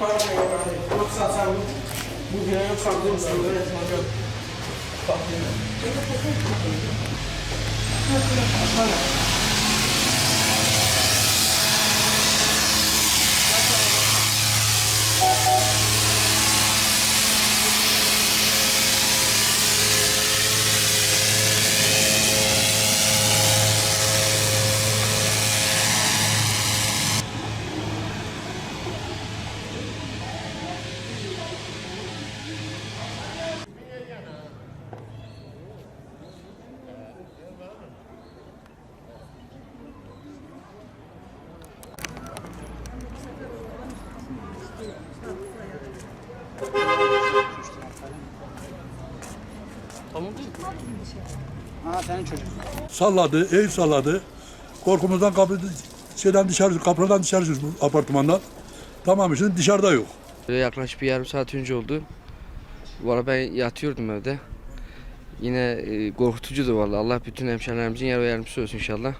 Yoksa sen bu, güne yoksa bizim üstünde yatmak yok. Ha senin çocuk. Salladı, ev salladı. Korkumuzdan kapı, şeyden dışarı, kapıdan dışarı çıktık apartmandan. Tamam şimdi dışarıda yok. Yaklaşık bir yarım saat önce oldu. Arada ben yatıyordum evde. Yine e, korkutucudu vallahi. Allah bütün hemşehrilerimizin yer ve yardımcısı olsun inşallah.